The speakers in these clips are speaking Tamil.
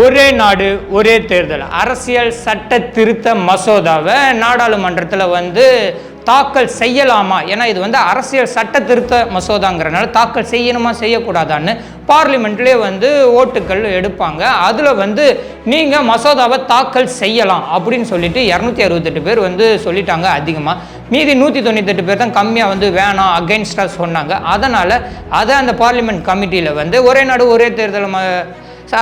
ஒரே நாடு ஒரே தேர்தல். அரசியல் சட்ட திருத்த மசோதாவை நாடாளுமன்றத்தில் வந்து தாக்கல் செய்யலாமா? ஏன்னா இது வந்து அரசியல் சட்ட திருத்த மசோதாங்கிறனால தாக்கல் செய்யணுமா செய்யக்கூடாதான்னு பார்லிமெண்ட்லேயே வந்து ஓட்டுக்கள் எடுப்பாங்க. அதில் வந்து நீங்கள் மசோதாவை தாக்கல் செய்யலாம் அப்படின்னு சொல்லிட்டு இரநூத்தி அறுபத்தெட்டு பேர் வந்து சொல்லிட்டாங்க அதிகமாக மீதி நூற்றி தொண்ணூத்தெட்டு பேர் தான் கம்மியாக வந்து வேணாம் அகெயின்ஸ்டாக சொன்னாங்க. அதனால் அதை அந்த பார்லிமெண்ட் கமிட்டியில் வந்து ஒரே நாடு ஒரே தேர்தல் ம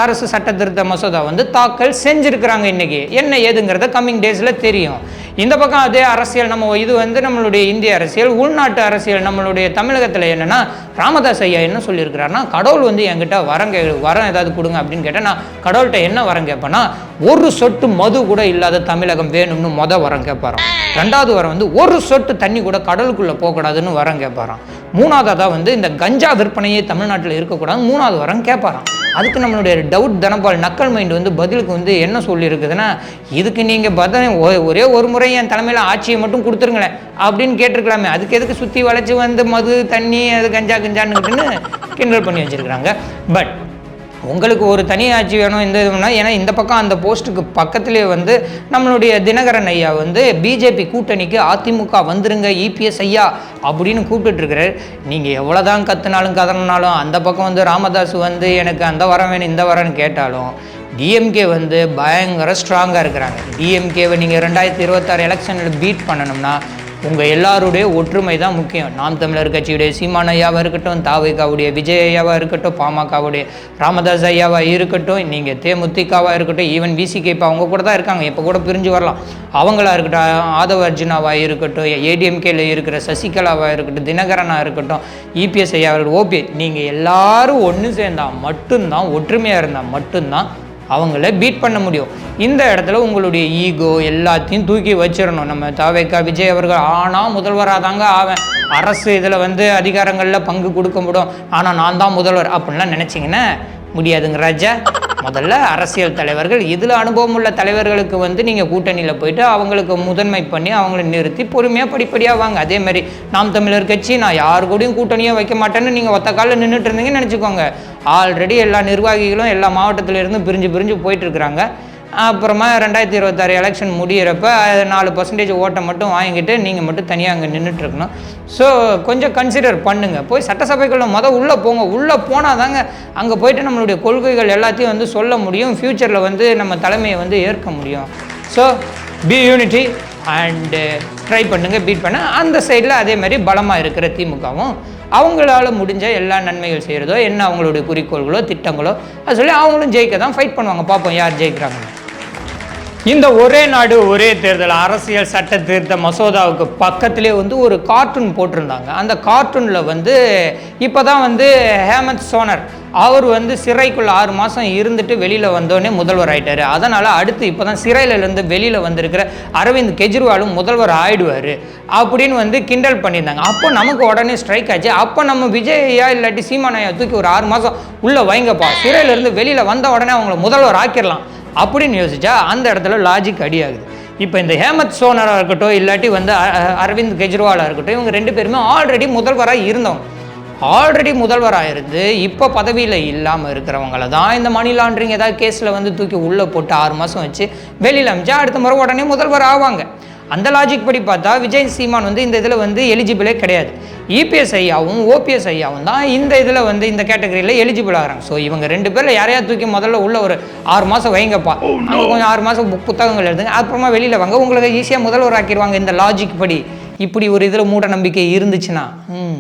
அரசு சட்ட திருத்த மசோதா வந்து தாக்கல் செஞ்சுருக்கிறாங்க இன்னைக்கு. என்ன ஏதுங்கிறத கம்மிங் டேஸில் தெரியும். இந்த பக்கம் அதே அரசியல் நம்ம இது வந்து நம்மளுடைய இந்திய அரசியல் உள்நாட்டு அரசியல் நம்மளுடைய தமிழகத்தில் என்னென்னா ராமதாஸ் ஐயா என்ன சொல்லியிருக்கிறாருன்னா கடவுள் வந்து என்கிட்ட வரம் கே வரம் ஏதாவது கொடுங்க அப்படின்னு கேட்டால் நான் கடவுள்கிட்ட என்ன வரம் கேட்பேன்னா ஒரு சொட்டு மது கூட இல்லாத தமிழகம் வேணும்னு மொதல் வரம் கேட்பாராம். ரெண்டாவது வரம் வந்து ஒரு சொட்டு தண்ணி கூட கடலுக்குள்ளே போகக்கூடாதுன்னு வரம் கேட்பாராம் மூணாவதாக வந்து இந்த கஞ்சா விற்பனையே தமிழ்நாட்டில் இருக்கக்கூடாது மூணாவது வரம் கேட்பாராம் அதுக்கு நம்மளுடைய டவுட் தனபால் நக்கல் மைண்ட் வந்து பதிலுக்கு வந்து என்ன சொல்லியிருக்குதுன்னா இதுக்கு நீங்கள் பதில் ஒ- ஒரே ஒரு முறை என் தலைமையில் ஆட்சியை மட்டும் கொடுத்துருங்களேன் அப்படின்னு கேட்டிருக்கலாமே. அதுக்கு எதுக்கு சுற்றி வளைச்சி வந்து மது தண்ணி அது கஞ்சா கஞ்சான்னு கிண்டல் பண்ணி வச்சுருக்குறாங்க. பட் உங்களுக்கு ஒரு தனி ஆட்சி வேணும் இந்த இதுனா ஏன்னா இந்த பக்கம் அந்த போஸ்ட்டுக்கு பக்கத்துலேயே வந்து நம்மளுடைய தினகரன் ஐயா வந்து பிஜேபி கூட்டணிக்கு அதிமுக வந்துருங்க இபிஎஸ் ஐயா அப்படின்னு கூப்பிட்டுட்ருக்கிறாரு. நீங்கள் எவ்வளோ தான் கத்துனாலும் கதறினாலும் அந்த பக்கம் வந்து ராமதாஸ் வந்து எனக்கு அந்த வரம் வேணும் இந்த வரம்னு கேட்டாலும் டிஎம்கே வந்து பயங்கர ஸ்ட்ராங்காக இருக்கிறாங்க. டிஎம்கேவை நீங்கள் ரெண்டாயிரத்தி இருபத்தாறு எலெக்ஷனில் பீட் பண்ணணும்னா உங்கள் எல்லாருடைய ஒற்றுமை தான் முக்கியம். நாம் தமிழர் கட்சியுடைய சீமான ஐயாவாக இருக்கட்டும் தாவைக்காவுடைய விஜய் ஐயாவாக இருக்கட்டும் பாமகவுடைய ராமதாஸ் ஐயாவாக இருக்கட்டும் நீங்கள் தேமுதிகாவாக இருக்கட்டும் ஈவன் பிசிகே இப்போ அவங்க கூட தான் இருக்காங்க. இப்போ கூட பிரிஞ்சு வரலாம். அவங்களா இருக்கட்டும் ஆதவ அர்ஜுனாவாக இருக்கட்டும் ஏடிஎம்கேல இருக்கிற சசிகலாவாக இருக்கட்டும் தினகரனாக இருக்கட்டும் இபிஎஸ் இருக்கட்டும் ஓபி நீங்கள் எல்லாரும் ஒன்று சேர்ந்தால் மட்டும்தான் ஒற்றுமையாக இருந்தால் மட்டும்தான் அவங்கள பீட் பண்ண முடியும். இந்த இடத்துல உங்களுடைய ஈகோ எல்லாத்தையும் தூக்கி வச்சிடணும். நம்ம தாவேக்கா விஜய் அவர்கள் ஆனால் முதல்வராக தாங்க ஆவேன். அரசு இதில் வந்து அதிகாரங்களில் பங்கு கொடுக்க முடியும். ஆனால் நான் தான் முதல்வர் அப்படின்லாம் நினச்சிங்கன்னா முடியாதுங்க ராஜா. முதல்ல அரசியல் தலைவர்கள் இதில் அனுபவம் உள்ள தலைவர்களுக்கு வந்து நீங்கள் கூட்டணியில் போயிட்டு அவங்களுக்கு முதன்மை பண்ணி அவங்கள நிறுத்தி பொறுமையாக படிப்படியாக வாங்க அதே மாதிரி நாம் தமிழர் கட்சி நான் யார் கூடயும் கூட்டணியாக வைக்க மாட்டேன்னு நீங்கள் ஒத்த காலில் நின்றுட்டு இருந்தீங்கன்னு நினச்சிக்கோங்க. ஆல்ரெடி எல்லா நிர்வாகிகளும் எல்லா மாவட்டத்திலிருந்தும் பிரிஞ்சு பிரிஞ்சு போயிட்டுருக்குறாங்க. அப்புறமா ரெண்டாயிரத்தி இருபத்தாறு எலெக்ஷன் முடியிறப்ப நாலு பர்சன்டேஜ் ஓட்டை மட்டும் வாங்கிட்டு நீங்கள் மட்டும் தனியாக அங்கே நின்றுட்டு இருக்கணும் ஸோ கொஞ்சம் கன்சிடர் பண்ணுங்கள் போய் சட்டசபைக்குள்ளே மொதல் உள்ளே போங்க. உள்ளே போனால் தாங்க அங்கே போயிட்டு நம்மளுடைய கொள்கைகள் எல்லாத்தையும் வந்து சொல்ல முடியும். ஃப்யூச்சரில் வந்து நம்ம தலைமையை வந்து ஏற்க முடியும். So be unity and try பண்ணுங்கள் பீட் பண்ண. அந்த சைடில் அதே மாதிரி பலமாக இருக்கிற திமுகவும் அவங்களால முடிஞ்ச எல்லா நன்மைகள் செய்கிறதோ என்ன அவங்களுடைய குறிக்கோள்களோ திட்டங்களோ அது சொல்லி அவங்களும் ஜெயிக்க தான் ஃபைட் பண்ணுவாங்க. பார்ப்போம் யார் ஜெயிக்கிறாங்கன்னு. இந்த ஒரே நாடு ஒரே தேர்தல் அரசியல் சட்ட திருத்த மசோதாவுக்கு பக்கத்திலே வந்து ஒரு கார்ட்டூன் போட்டிருந்தாங்க. அந்த கார்ட்டூனில் வந்து இப்போ தான் வந்து ஹேமந்த் சோனர் அவர் வந்து சிறைக்குள்ள ஆறு மாதம் இருந்துட்டு வெளியில் வந்தோடனே முதல்வர் ஆயிட்டாரு. அதனால் அடுத்து இப்போ தான் சிறையிலேருந்து வெளியில் வந்திருக்கிற அரவிந்த் கெஜ்ரிவாலும் முதல்வர் ஆயிடுவார் அப்படின்னு வந்து கிண்டல் பண்ணியிருந்தாங்க. அப்போ நமக்கு உடனே ஸ்ட்ரைக் ஆச்சு. அப்போ நம்ம விஜயா இல்லாட்டி சீமானையா தூக்கி ஒரு ஆறு மாதம் உள்ளே வைங்கப்பா. சிறையிலேருந்து வெளியில் வந்த உடனே அவங்கள முதல்வர் ஆக்கிடலாம் அப்படின்னு யோசிச்சா அந்த இடத்துல லாஜிக் அடியாகுது. இப்போ இந்த ஹேமந்த் சோனராக இருக்கட்டும் இல்லாட்டி வந்து அ- அரவிந்த் கெஜ்ரிவாலாக இருக்கட்டும் இவங்க ரெண்டு பேருமே ஆல்ரெடி முதல்வராக இருந்தவங்க. ஆல்ரெடி முதல்வராக இருந்து இப்போ பதவியில் இல்லாமல் இருக்கிறவங்கள தான் இந்த மணி லாண்ட்ரிங் ஏதாவது கேஸில் வந்து தூக்கி உள்ளே போட்டு ஆறு மாதம் வச்சு வெளியில் அமைச்சா அடுத்த முறை உடனே முதல்வர் ஆவாங்க. அந்த லாஜிக் படி பார்த்தா விஜய் சீமான் வந்து இந்த இதில் வந்து எலிஜிபிளே கிடையாது. இபிஎஸ் ஐயாவும் ஓபிஎஸ் ஐயாவும் தான் இந்த இதில் வந்து இந்த கேட்டகரியில் எலிஜிபிள் ஆகிறாங்க. ஸோ இவங்க ரெண்டு பேரில் யாரையா தூக்கி முதல்ல உள்ள ஒரு ஆறு மாதம் வைங்கப்பா. அங்கே கொஞ்சம் ஆறு மாதம் புக் புத்தகங்கள் எழுதுங்க. அப்புறமா வெளியில் வாங்க. உங்களுக்கு ஈஸியாக முதல்வர் ஆக்கிடுவாங்க இந்த லாஜிக் படி. இப்படி ஒரு இதில் மூட நம்பிக்கை இருந்துச்சுன்னா ம்.